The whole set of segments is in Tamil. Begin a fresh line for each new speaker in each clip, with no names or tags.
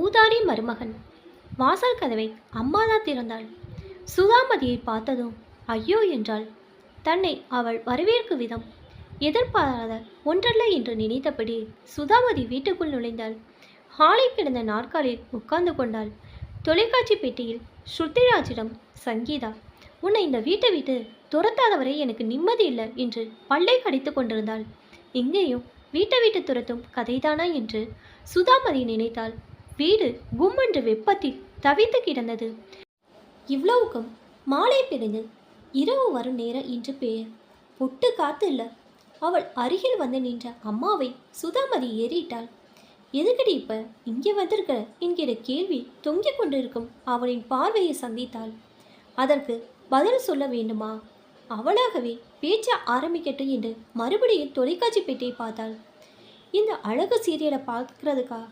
ஊதாரி மருமகன். வாசல் கதவை அம்மாதான் திறந்தாள். சுதாமதியை பார்த்ததும் ஐயோ என்றாள். தன்னை அவள் வரவேற்கும் விதம் எதிர்பாராத ஒன்றல்ல என்று நினைத்தபடி சுதாமதி வீட்டுக்குள் நுழைந்தாள். ஹாலில் கிடந்த நாற்காலில் உட்கார்ந்து கொண்டாள். தொலைக்காட்சி பெட்டியில் ஸ்ருதிராஜிடம் சங்கீதா உன்னை இந்த வீட்டை விட்டு துரத்தாதவரை எனக்கு நிம்மதி இல்லை என்று பல்லை கடித்து கொண்டிருந்தாள். இங்கேயும் வீட்டை விட்டு துரத்தும் கதைதானா என்று சுதாமதி நினைத்தாள். வீடு கும்மென்று வெப்பத்தில் தவித்து கிடந்தது. இவ்வளவுக்கும் மாலை பிறந்து இரவு வரும் நேரம் இன்று பெயர். பொட்டு காத்து இல்லை. அவள் அருகில் வந்து நின்ற அம்மாவை சுதாமதி ஏறிட்டாள். எதுக்கடி இப்ப? இங்கே வந்திருக்க என்கிற கேள்வி தொங்கிக் கொண்டிருக்கும் அவளின் பார்வையை சந்தித்தாள். அதற்கு பதில் சொல்ல வேண்டுமா? அவளாகவே பேச்ச ஆரம்பிக்கட்டும் என்று மறுபடியும் தொலைக்காட்சி பெட்டியை பார்த்தாள். இந்த அழகு சீரியலை பார்க்கறதுக்கா?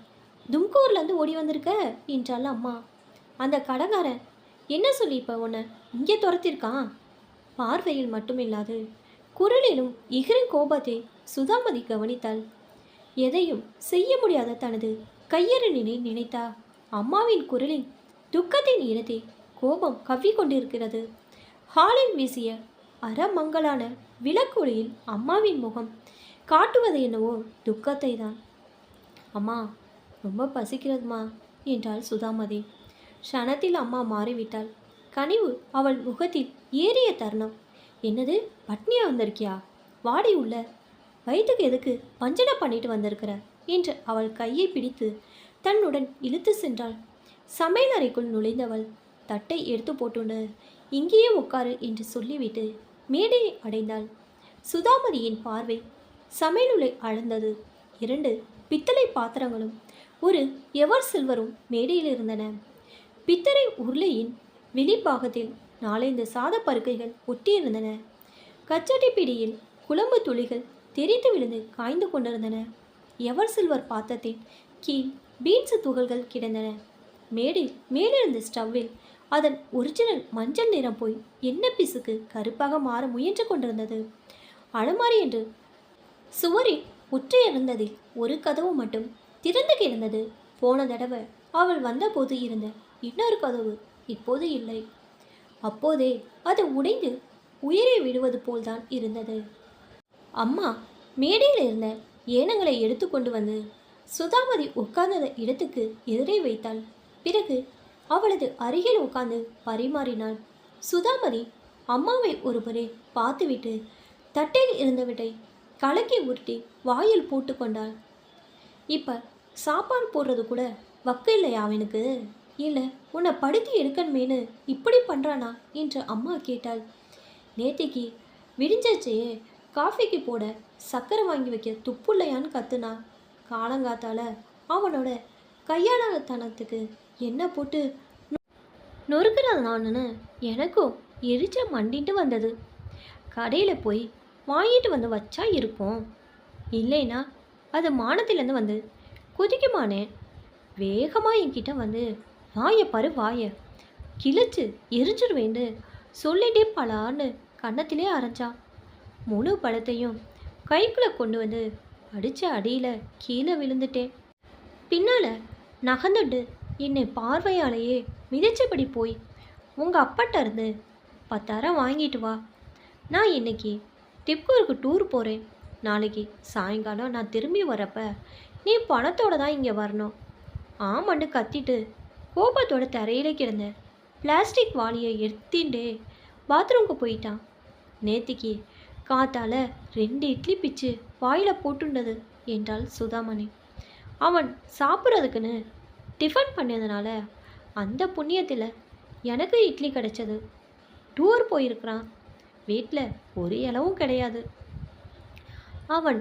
தும்கூர்லேருந்து ஓடி வந்திருக்க? என்றாள் அம்மா. அந்த கடைக்காரன் என்ன சொல்லி இப்போ உன்னை? இங்கே துரத்திருக்கான். பார்வையில் மட்டுமில்லாது குரலிலும் இகரின் கோபத்தை சுதாமதி கவனித்தாள். எதையும் செய்ய முடியாத தனது கையறனினை நினைத்தா? அம்மாவின் குரலில் துக்கத்தின் இனத்தை கோபம் கவ்விக்கொண்டிருக்கிறது ஹாலில் வீசிய அறமங்கலான விளக்கொலியில் அம்மாவின் முகம் காட்டுவது என்னவோ துக்கத்தை தான் அம்மா ரொம்ப பசிக்கிறதுமா? என்றாள் சுதாமதி. க்ஷணத்தில் அம்மா மாறிவிட்டாள். கனிவு அவள் முகத்தில் ஏறிய தருணம். என்னது? பட்னியா வந்திருக்கியா? வாடி உள்ள. வயிற்றுக்கு எதுக்கு பஞ்சனை பண்ணிட்டு வந்திருக்கிற? என்று அவள் கையை பிடித்து தன்னுடன் இழுத்து சென்றாள். சமையல் அறைக்குள் நுழைந்தவள் தட்டை எடுத்து போட்டுண்டு இங்கேயே உட்காரு என்று சொல்லிவிட்டு மேடையை அடைந்தாள். சுதாமதியின் பார்வை சமையலுளை அளந்தது. இரண்டு பித்தளை பாத்திரங்களும் ஒரு எவர் சில்வரும் மேடையில் இருந்தன. பித்தரை உருளையின் வெளிப்பாகத்தில் நாலைந்து சாத பருக்கைகள் ஒட்டியிருந்தன கச்சட்டி பிடியில் குழம்பு துளிகள் தெரித்து விழுந்து காய்ந்து கொண்டிருந்தன. எவர் சில்வர் பாத்திரத்தின் கீழ் பீன்ஸ் துகள்கள் கிடந்தன. மேடில் மேலிருந்த ஸ்டவ்வில் அதன் ஒரிஜினல் மஞ்சள் நிறம் போய் எண்ணெய் பிசுக்கு கருப்பாக மாற முயன்று கொண்டிருந்தது. அலமாரி என்று சுவரில் ஒற்றையிருந்ததில் ஒரு கதவு மட்டும் திறந்து கிடந்தது. போன தடவை அவள் வந்தபோது இருந்த இன்னொரு கதவு இப்போது இல்லை. அப்போதே அது உடைந்து உயிரை விடுவது போல்தான் இருந்தது. அம்மா மேடையில் இருந்த ஏனங்களை எடுத்துக்கொண்டு வந்து சுதாமதி உட்கார்ந்த இடத்துக்கு எதிரே வைத்தாள். பிறகு அவளது அருகில் உட்கார்ந்து பரிமாறினாள். சுதாமதி அம்மாவை ஒருமுறை பார்த்துவிட்டு தட்டில் இருந்தவற்றை கலக்கி உருட்டி வாயில் போட்டுக்கொண்டாள் இப்போ சாப்பாடு போடுறது கூட வக்க இல்லையா அவனுக்கு? இல்லை உன்னை படுத்தி எடுக்கணுமேனு இப்படி பண்ணுறானா என்று அம்மா கேட்டாள். நேத்திக்கு விடிஞ்சாச்சே காஃபிக்கு போட சக்கரை வாங்கி வைக்க துப்புள்ளையான்னு கத்துனா. காலங்காத்தால அவனோட கையாளத்தனத்துக்கு என்ன போட்டு நொறுக்கிறது நானுன்னு எனக்கும் எரிச்சல் மண்டிட்டு வந்தது. கடையில் போய் வாங்கிட்டு வந்து வச்சா இருக்கும் இல்லைன்னா அது மானத்திலேருந்து வந்து குதிக்குமானே? வேகமாக என்கிட்ட வந்து வாய பாரு வாய. கிழிச்சு எரிஞ்சிருவேன்னு சொல்லிட்டே பலான்னு கன்னத்திலே அரைஞ்சான் முழு பழத்தையும் கைக்குள்ளே கொண்டு வந்து அடித்த அடியில் கீழே விழுந்துட்டேன். பின்னால் நகர்ந்துட்டு என்னை பார்வையாலேயே மிதிச்சபடி போய் உங்கள் அப்பாட்ட இருந்து பத்தாயிரம் வாங்கிட்டு வா. நான் இன்னைக்கு டிப்கோருக்கு டூர் போகிறேன் நாளைக்கு சாயங்காலம் நான் திரும்பி வரப்ப நீ பணத்தோட தான் இங்கே வரணும். ஆமாண்டு கத்திட்டு கோபத்தோட தரையில் கிடந்த பிளாஸ்டிக் வாளியை எடுத்திண்டே பாத்ரூம்க்கு போயிட்டான். நேத்திக்கு காத்தால ரெண்டு இட்லி பிச்சு வாயில் போட்டுண்டது என்றாள் சுதாமணி. அவன் சாப்பிட்றதுக்குன்னு டிஃபன் பண்ணதுனால அந்த புண்ணியத்தில் எனக்கு இட்லி கிடைச்சது. டூர் போயிருக்கிறான். வீட்டில் ஒரு இலவும் கிடையாது. அவன்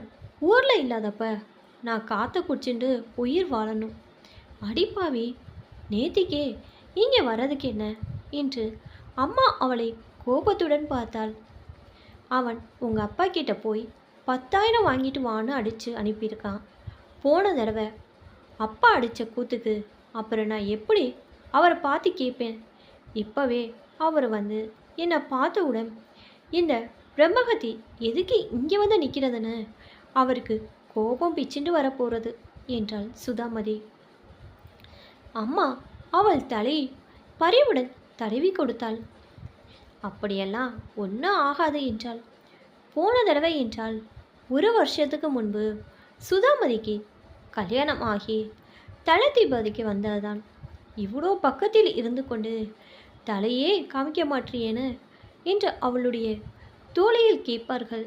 ஊரில் இல்லாதப்ப நான் காற்ற குடிச்சுட்டு உயிர் வாழணும். அடிப்பாவி நேத்திக்கே இங்கே வர்றதுக்கு என்ன? என்று அம்மா அவளை கோபத்துடன் பார்த்தாள். அவன் உங்கள் அப்பா கிட்ட போய் பத்தாயிரம் வாங்கிட்டு வான்னு அடித்து அனுப்பியிருக்கான். போன தடவை அப்பா அடித்த கூத்துக்கு அப்புறம் நான் எப்படி அவரை பார்த்து கேட்பேன்? இப்போவே அவர் வந்து என்னை பார்த்தவுடன் இந்த பிரம்மகத்தி எதுக்கு இங்கே வந்து நிற்கிறதுன்னு அவருக்கு கோபம் பிச்சுண்டு வரப்போகிறது என்றாள் சுதாமதி. அம்மா அவள் தலை பறிவுடன் தடவி கொடுத்தாள். அப்படியெல்லாம் ஒன்றும் ஆகாது என்றாள். போன தடவை என்றால் ஒரு வருஷத்துக்கு முன்பு சுதாமதிக்கு கல்யாணம் ஆகி தளத்திபதிக்கு வந்ததுதான். இவ்வளோ பக்கத்தில் இருந்து கொண்டு தலையே காமிக்க மாற்றியேன்னு என்று அவளுடைய தோழியில் கேட்பார்கள்.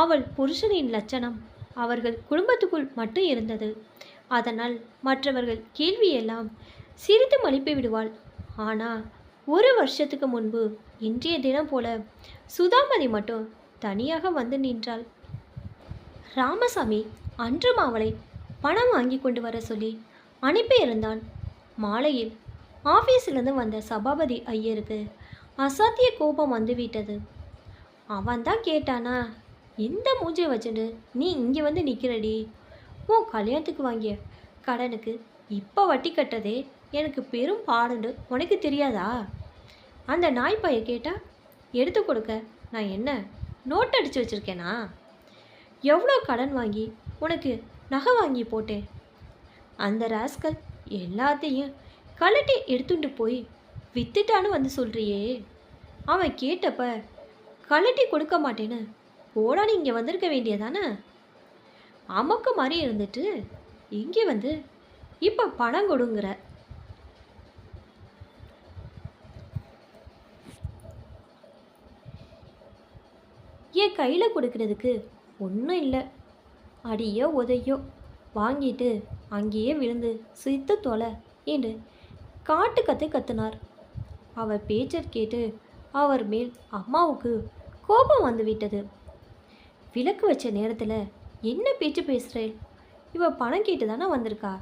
அவள் புருஷனின் லட்சணம். அவர்கள் குடும்பத்துக்குள் மட்டும் இருந்தது. அதனால் மற்றவர்கள் கேள்வியெல்லாம் சிரித்து மலிப்பி விடுவாள். ஆனால் ஒரு வருஷத்துக்கு முன்பு இன்றைய தினம் போல சுதாமதி மட்டும் தனியாக வந்து நின்றாள். ராமசாமி அன்றும் அவளை பணம் வாங்கி கொண்டு வர சொல்லி அனுப்பியிருந்தான் மாலையில் ஆஃபீஸிலிருந்து வந்த சபாபதி ஐயருக்கு அசாத்திய கோபம் வந்துவிட்டது. அவன்தான் கேட்டானா எந்த மூஞ்சை வச்சுட்டு நீ இங்கே வந்து நிற்கிறடி உன் கல்யாணத்துக்கு வாங்கிய கடனுக்கு இப்போ வட்டி கட்டதே எனக்கு பெரும் பாடுண்டு. உனக்கு தெரியாதா? அந்த நாய் பைய கேட்டால் எடுத்து கொடுக்க. நான் என்ன? நோட் அடித்து வச்சுருக்கேனா? எவ்வளோ கடன் வாங்கி உனக்கு நகை வாங்கி போட்டேன். அந்த ராஸ்கல் எல்லாத்தையும் கழட்டி எடுத்துட்டு போய் வித்துட்டான்னு வந்து சொல்கிறியே அவன் கேட்டப்ப கழட்டி கொடுக்க மாட்டேன்னு போடான்னு இங்கே வந்திருக்க வேண்டியதானே? அமக்க மாதிரி இருந்துட்டு இங்கே வந்து இப்போ பணம் கொடுங்கிற. என் கையில் கொடுக்கறதுக்கு ஒன்றும் இல்லை. அடியோ உதையோ வாங்கிட்டு அங்கேயே விழுந்து சித்த தொலை என்று காட்டு கத்து கத்தினார். அவர் பேச்சர் கேட்டு அவர் மேல் அம்மாவுக்கு கோபம் வந்து விட்டது. விளக்கு வச்ச நேரத்தில் என்ன பேச்சு பேசுகிறேன் இவ பணம் கேட்டு தானே வந்திருக்கா?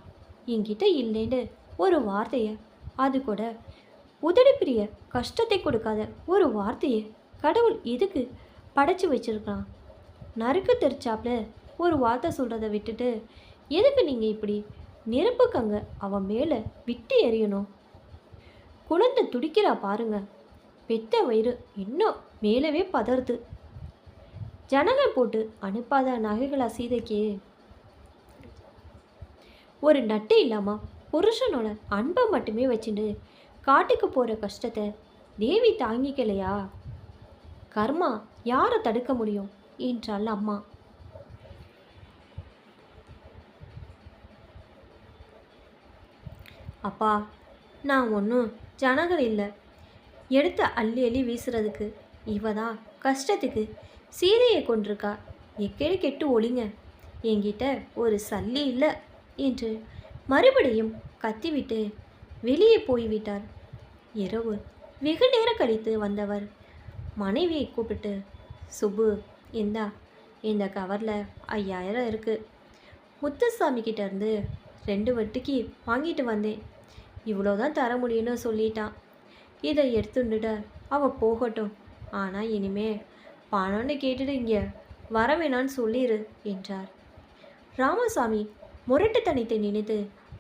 என்கிட்ட இல்லைன்னு ஒரு வார்த்தையை அது கூட உதடி பிரிய கஷ்டத்தை கொடுக்காத ஒரு வார்த்தையை கடவுள் எதுக்கு படைச்சி வச்சிருக்கான்? நறுக்கு தெரிச்சாப்புல ஒரு வார்த்தை சொல்கிறத விட்டுட்டு எதுக்கு நீங்கள் இப்படி நெருப்புக்கங்க அவன் மேலே விட்டு எறியணும்? குழந்தை துடிக்கிறா பாருங்க. பெத்த வயிறு இன்னும் மேலவே பதறுது. ஜனங்கள் போட்டு அனுப்பாத நகைகளா சீதைக்கு? ஒரு நட்டு இல்லாமல் புருஷனோட அன்பை மட்டுமே வச்சுட்டு காட்டுக்கு போகிற கஷ்டத்தை தேவி தாங்கிக்கலையா? கர்மா யாரை தடுக்க முடியும்? என்றாள் அம்மா. அப்பா நான் ஒன்றும் ஜனகர் இல்லை. எடுத்து அள்ளி அள்ளி வீசுறதுக்கு இவ தான் கஷ்டத்துக்கு சீதையை கொண்டிருக்கா? எக்கேடு கெட்டு ஒளிங்க. என்கிட்ட ஒரு சல்லி இல்லை என்று மறுபடியும் கத்திவிட்டு வெளியே போய்விட்டார். இரவு வெகு நேரம் கழித்து வந்தவர். மனைவியை கூப்பிட்டு சுப்பு இந்தா இந்த கவரில் ஐயாயிரம் இருக்குது முத்துசாமி கிட்டேருந்து ரெண்டு வட்டிக்கு வாங்கிட்டு வந்தேன். இவ்வளோதான் தர முடியும்னு சொல்லிட்டான். இதை எடுத்துண்டுட அவள் போகட்டும். ஆனால் இனிமே பணம்னு கேட்டுட்டு இங்கே வர வேணான்னு சொல்லிடு என்றார். ராமசாமி முரட்டுத்தனத்தை நினைத்து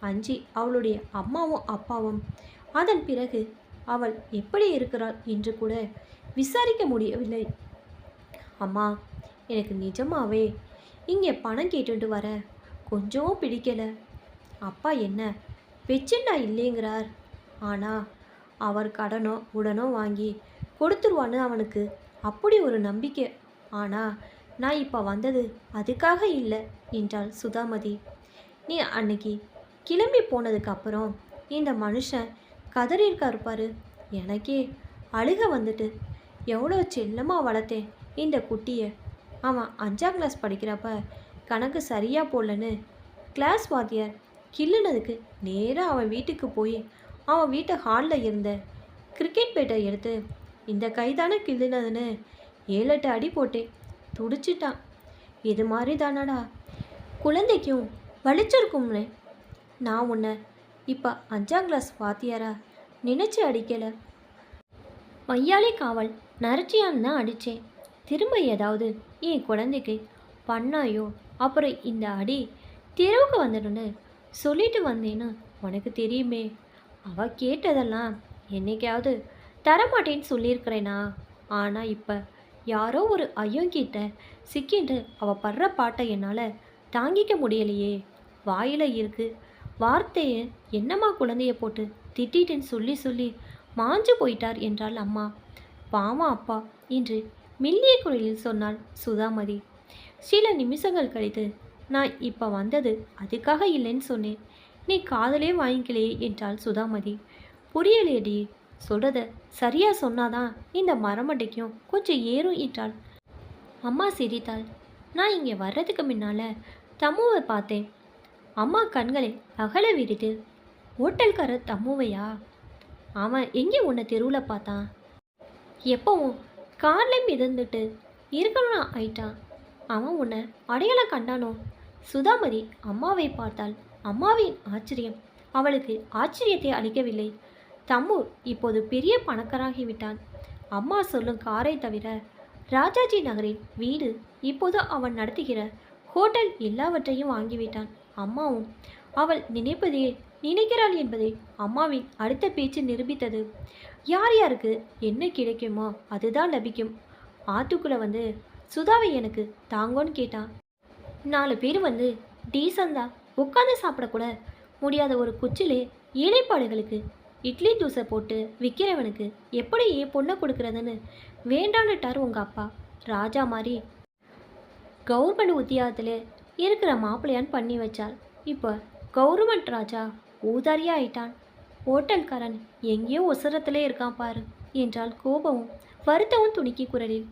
அஞ்சி அவளுடைய அம்மாவும் அப்பாவும் அதன் பிறகு அவள் எப்படி இருக்கிறாள் என்று கூட விசாரிக்க முடியவில்லை. அம்மா எனக்கு நிஜமாவே இங்கே பணம் கேட்டுட்டு வர கொஞ்சமும் பிடிக்கல. அப்பா என்ன வச்சுண்டா இல்லைங்கிறார். ஆனால் அவர் கடனோ உடனோ வாங்கி கொடுத்துருவான்னு அவனுக்கு அப்படி ஒரு நம்பிக்கை. ஆனால் நான் இப்போ வந்தது அதுக்காக இல்லை என்றாள் சுதாமதி. நீ அன்னைக்கு கிளம்பி போனதுக்கப்புறம் இந்த மனுஷன் கதறியிருக்காரு பாரு எனக்கே அழுக வந்துட்டு எவ்வளோ செல்லமாக வளர்த்தேன் இந்த குட்டியை. அவன் அஞ்சாம் கிளாஸ் படிக்கிறப்ப கணக்கு சரியாக போடலன்னு கிளாஸ் வாத்தியார் கிள்ளுனதுக்கு நேராக அவன் வீட்டுக்கு போய் அவன் வீட்டு ஹாலில் இருந்த கிரிக்கெட் பேட்டை எடுத்து இந்த கைதானே கிள்ளினதுன்னு ஏழு எட்டு அடி போட்டேன். துடிச்சிட்டான். இது மாதிரி தானடா. குழந்தைக்கும் வலிச்சிருக்கும்னே நான் உன்னை இப்போ அஞ்சாம் கிளாஸ் வாத்தியாரா நினச்சி அடிக்கலை. மையாளி காவல் நரச்சியான் தான் அடித்தேன் திரும்ப ஏதாவது என் குழந்தைக்கு பண்ணாயோ? அப்புறம் இந்த அடி தெருவுக்கு வந்துடுன்னு சொல்லிட்டு வந்தேன்னு உனக்கு தெரியுமே. அவள் கேட்டதெல்லாம் என்னைக்காவது தரமாட்டேன்னு சொல்லியிருக்கிறேனா? ஆனால் இப்போ யாரோ ஒரு ஐயோங்கிட்ட சிக்கிட்டு அவள் படுற பாட்டை என்னால் தாங்கிக்க முடியலையே. வாயில் இருக்கு. வார்த்தையை என்னம்மா குழந்தைய போட்டு திட்டிட்டேன்னு சொல்லி சொல்லி மாஞ்சு போயிட்டார் என்றாள் அம்மா. பாவம் அப்பா என்று மில்லிய குரலில் சொன்னாள் சுதாமதி. சில நிமிஷங்கள் கழித்து நான் இப்போ வந்தது அதுக்காக இல்லைன்னு சொன்னேன். நீ காதலே வாங்கிக்கலையே என்றாள் சுதாமதி. புரியலையடி. சொல்கிறத சரியாக சொன்னாதான் இந்த மரமட்டைக்கும் கொஞ்சம் ஏறும் என்றாள். அம்மா சிரித்தாள். நான் இங்கே வர்றதுக்கு முன்னால் தம்முவை பார்த்தேன். அம்மா கண்களை அகல விரித்து ஹோட்டல்காரர் தம்முவையா? அவன் எங்கே உன்னை தெருவில் பார்த்தான்? எப்பவும் கார்லேயும் மிதந்துட்டு இருக்கணும் ஆயிட்டான். அவன் உன்னை அடையாளம் கண்டானோ? சுதாமதி அம்மாவை பார்த்தாள். அம்மாவின் ஆச்சரியம். அவளுக்கு ஆச்சரியத்தை அளிக்கவில்லை. தம்மூர் இப்போது பெரிய பணக்காராகிவிட்டான். அம்மா சொல்லும் காரை தவிர ராஜாஜி நகரில் வீடு இப்போது அவன் நடத்துகிற ஹோட்டல் எல்லாவற்றையும் வாங்கிவிட்டான். அம்மாவும் அவள் நினைப்பதையே நினைக்கிறாள் என்பதை அம்மாவின் அடுத்த பேச்சு நிரூபித்தது. யார் யாருக்கு என்ன கிடைக்குமோ அதுதான் லபிக்கும். ஆத்துக்குள்ளே வந்து சுதாவை எனக்கு தாங்கோன்னு கேட்டான். நாலு பேர் வந்து டீசந்தா உட்காந்து சாப்பிடக்கூட முடியாத ஒரு குச்சிலே ஏழைப்பாடுகளுக்கு இட்லி தோசை போட்டு விற்கிறவனுக்கு எப்படி என் பொண்ணை கொடுக்குறதுன்னு வேண்டான்னுட்டார் உங்கள் அப்பா. ராஜா மாதிரி கவர்மெண்ட் உத்தியோகத்தில் இருக்கிற மாப்பிள்ளையான்னு பண்ணி வச்சார். இப்போ கவர்மெண்ட் ராஜா ஊதாரியாக ஆயிட்டான். ஹோட்டல்காரன் எங்கேயோ உசரத்திலே இருக்கான் பாரு என்றால் கோபமும் வருத்தமும் துணிக்கி குரலில்.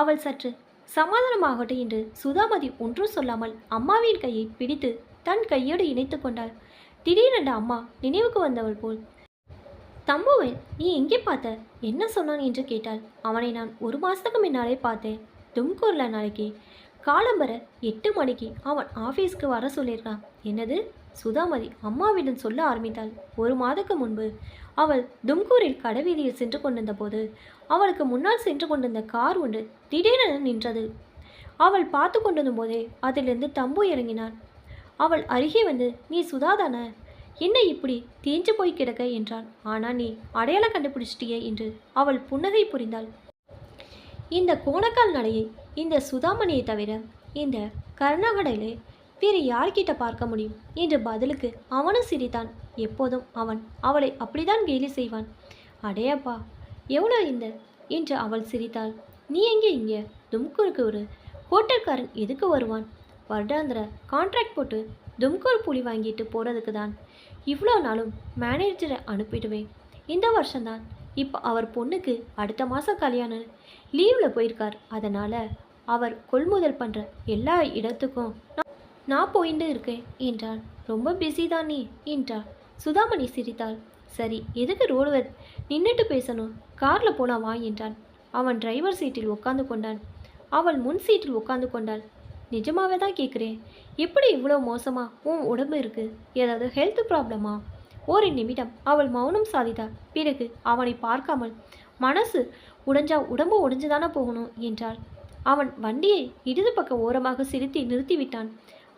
அவள் சற்று சமாதானமாகட்டும் என்று சுதாமதி ஒன்றும் சொல்லாமல் அம்மாவின் கையை பிடித்து தன் கையோடு இணைத்து கொண்டாள். திடீரென்று அம்மா நினைவுக்கு வந்தவள் போல் தம்புவை நீ எங்கே பார்த்த? என்ன சொன்னான் என்று கேட்டாள். அவனை நான் ஒரு மாதத்துக்கு முன்னாலே பார்த்தேன். தும்கூரில் நாளைக்கு. காலம்பர எட்டு மணிக்கு அவன் ஆஃபீஸ்க்கு வர சொல்லியிருக்கான். என்னது? சுதாமதி அம்மாவிடம் சொல்ல ஆரம்பித்தாள். ஒரு மாதத்துக்கு முன்பு அவள் தும்கூரில் கடைவீதியில் சென்று கொண்டிருந்த போது அவளுக்கு முன்னால் சென்று கொண்டிருந்த கார் ஒன்று திடீரென நின்றது. அவள் பார்த்து கொண்டிருந்த போதே அதிலிருந்து தம்பு இறங்கினான். அவள் அருகே வந்து நீ சுதாதான என்ன இப்படி தேஞ்சு போய் கிடக்க? என்றான். ஆனால் நீ அடையாளம் கண்டுபிடிச்சிட்டியே என்று அவள் புன்னகை புரிந்தாள். இந்த கோணக்கால் நடையை இந்த சுதாமணியை தவிர இந்த கர்நாடகையிலே வேறு யார்கிட்ட பார்க்க முடியும்? என்று பதிலுக்கு அவனும் சிரித்தான். எப்போதும் அவன் அவளை அப்படிதான் கேலி செய்வான். அடையப்பா எவ்வளோ இந்த? என்று அவள் சிரித்தாள். நீ எங்கே இங்கே? தும்கூருக்கு ஒரு ஹோட்டல்காரன் எதுக்கு வருவான்? வருடாந்திர கான்ட்ராக்ட் போட்டு தும்கூர் புலி வாங்கிட்டு போகிறதுக்கு தான். இவ்வளோ நாளும் மேனேஜரை அனுப்பிடுவேன். இந்த வருஷம்தான். இப்போ அவர் பொண்ணுக்கு அடுத்த மாதம் கல்யாணம். லீவில் போயிருக்கார். அதனால் அவர் கொள்முதல் பண்ணுற எல்லா இடத்துக்கும் நான் நான் போயிட்டு இருக்கேன் என்றான் ரொம்ப பிஸி தான் நீ என்றாள். சுதாமணி சிரித்தாள். சரி எதுக்கு ரோடு நின்றுட்டு பேசணும்? காரில் போனா வா என்றான். அவன் டிரைவர் சீட்டில் உட்காந்து கொண்டான். அவள் முன் சீட்டில் உட்காந்து கொண்டாள். நிஜமாகவே தான் கேட்குறேன் எப்படி இவ்வளோ மோசமாக உன் உடம்பு இருக்குது ஏதாவது ஹெல்த் ப்ராப்ளமா ஒரு நிமிடம் அவள் மௌனம் சாதித்தாள் பிறகு அவனை பார்க்காமல் மனசு உடைஞ்சா உடம்பு உடைஞ்சுதானே போகணும்? என்றாள். அவன் வண்டியை இடது பக்க ஓரமாக சிரித்தி நிறுத்திவிட்டான்.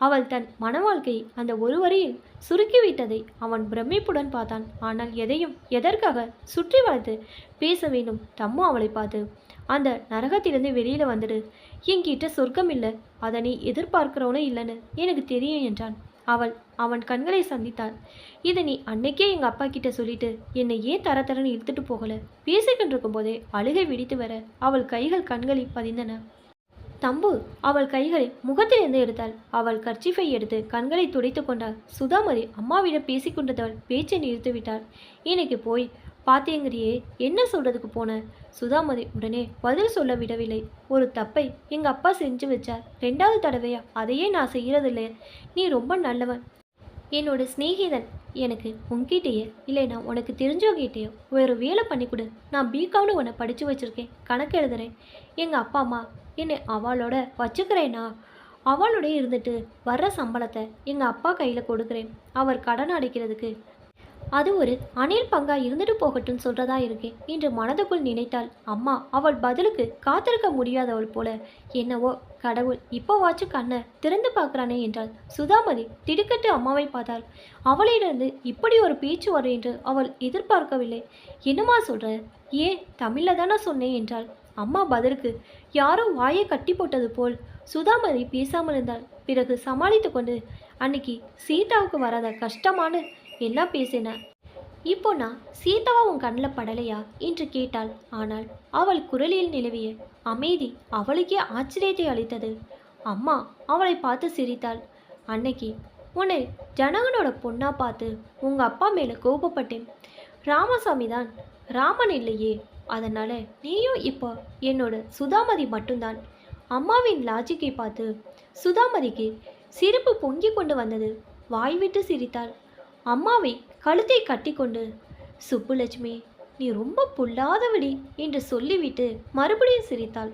அவள் தன் மன வாழ்க்கை அந்த ஒரு வரியில் சுருக்கிவிட்டதை அவன் பிரமிப்புடன் பார்த்தான். ஆனால் எதையும் எதற்காக சுற்றி வளர்த்து பேச வேண்டும் தம்மு அவளை பார்த்து. அந்த நரகத்திலிருந்து வெளியில் வந்துடு. என்கிட்ட சொர்க்கம் இல்லை. அதை நீ எதிர்பார்க்கிறவனும் இல்லைன்னு எனக்கு தெரியும் என்றான். அவள் அவன் கண்களை சந்தித்தாள். இதை நீ அன்னைக்கே எங்கள் அப்பா கிட்ட சொல்லிட்டு என்னை ஏன் தர தரன்னு இழுத்துட்டு போகல? பேசிக்கிட்டு இருக்கும்போதே அழுகை விடித்து வர அவள் கைகள் கண்களில் பதிந்தன. தம்பு அவள் கைகளை முகத்திலிருந்து எடுத்தாள். அவள் கர்ச்சிஃபை எடுத்து கண்களை துடைத்து கொண்டாள். சுதாமதி அம்மாவிடம் பேசிக்கொண்டதவள் பேச்சை நிறுத்திவிட்டாள். இன்னைக்கு போய் பாத்தேங்கிறியே என்ன சொல்றதுக்கு போன? சுதாமதி உடனே பதில் சொல்ல விடவில்லை. ஒரு தப்பை எங்க அப்பா செஞ்சு வச்சார். ரெண்டாவது தடவையா? அதையே நான் செய்யறதில்லை நீ ரொம்ப நல்லவன். என்னோட சிநேகிதன். எனக்கு உன்கிட்டேயே இல்லைனா உனக்கு தெரிஞ்சவங்கிட்டேயோ ஒரு வேலை பண்ணி கொடு. நான் பிகாம்னு உன்னை படித்து வச்சுருக்கேன். கணக்கு எழுதுறேன். எங்கள் அப்பா அம்மா என்னை அவளோட வச்சுக்கிறேன்னா அவளோட இருந்துட்டு வர்ற சம்பளத்தை எங்கள் அப்பா கையில் கொடுக்குறேன். அவர் கடன் அடைக்கிறதுக்கு அது ஒரு அணில் பங்கா இருந்துட்டு போகட்டும் சொல்றதா இருக்கேன் என்று மனதுக்குள் நினைத்தாள். அம்மா அவள் பதிலுக்கு காத்திருக்க முடியாதவள் போல. என்னவோ கடவுள் இப்போவாச்சும் கண்ணை திறந்து பார்க்குறானே என்றாள். சுதாமதி திடுக்கட்டு அம்மாவை பார்த்தாள். அவளிடந்து இப்படி ஒரு பேச்சு வரும் என்று அவள் எதிர்பார்க்கவில்லை. என்னம்மா சொல்ற? ஏன் தமிழில் தானே சொன்னேன் என்றாள். அம்மா பதிலுக்கு யாரோ வாயை கட்டி போட்டது போல். சுதாமதி பேசாமல் இருந்தாள். பிறகு சமாளித்து கொண்டு அன்னைக்கு சீதாவுக்கு வராத கஷ்டமான எல்லாம் பேசின. இப்போ நான் சீதாவா உன் கண்ணில் படலையா? என்று கேட்டாள். ஆனால் அவள் குரலில் நிலவிய அமைதி அவளுக்கே ஆச்சரியத்தை அளித்தது. அம்மா அவளை பார்த்து சிரித்தாள். அன்னைக்கு உன்னை ஜனகனோட பொண்ணா பார்த்து உங்க அப்பா மேலே கோபப்பட்டேன். ராமசாமி தான் ராமன் இல்லையே. அதனால நீயும் இப்போ என்னோட சுதாமதி மட்டும்தான். அம்மாவின் லாஜிக்கை பார்த்து சுதாமதிக்கு சிரிப்பு பொங்கி கொண்டு வந்தது. வாய் விட்டு சிரித்தாள். அம்மாவை கழுத்தை கட்டிக்கொண்டு சுப்புலட்சுமி நீ ரொம்ப புல்லாதவடி என்று சொல்லிவிட்டு மறுபடியும் சிரித்தாள்.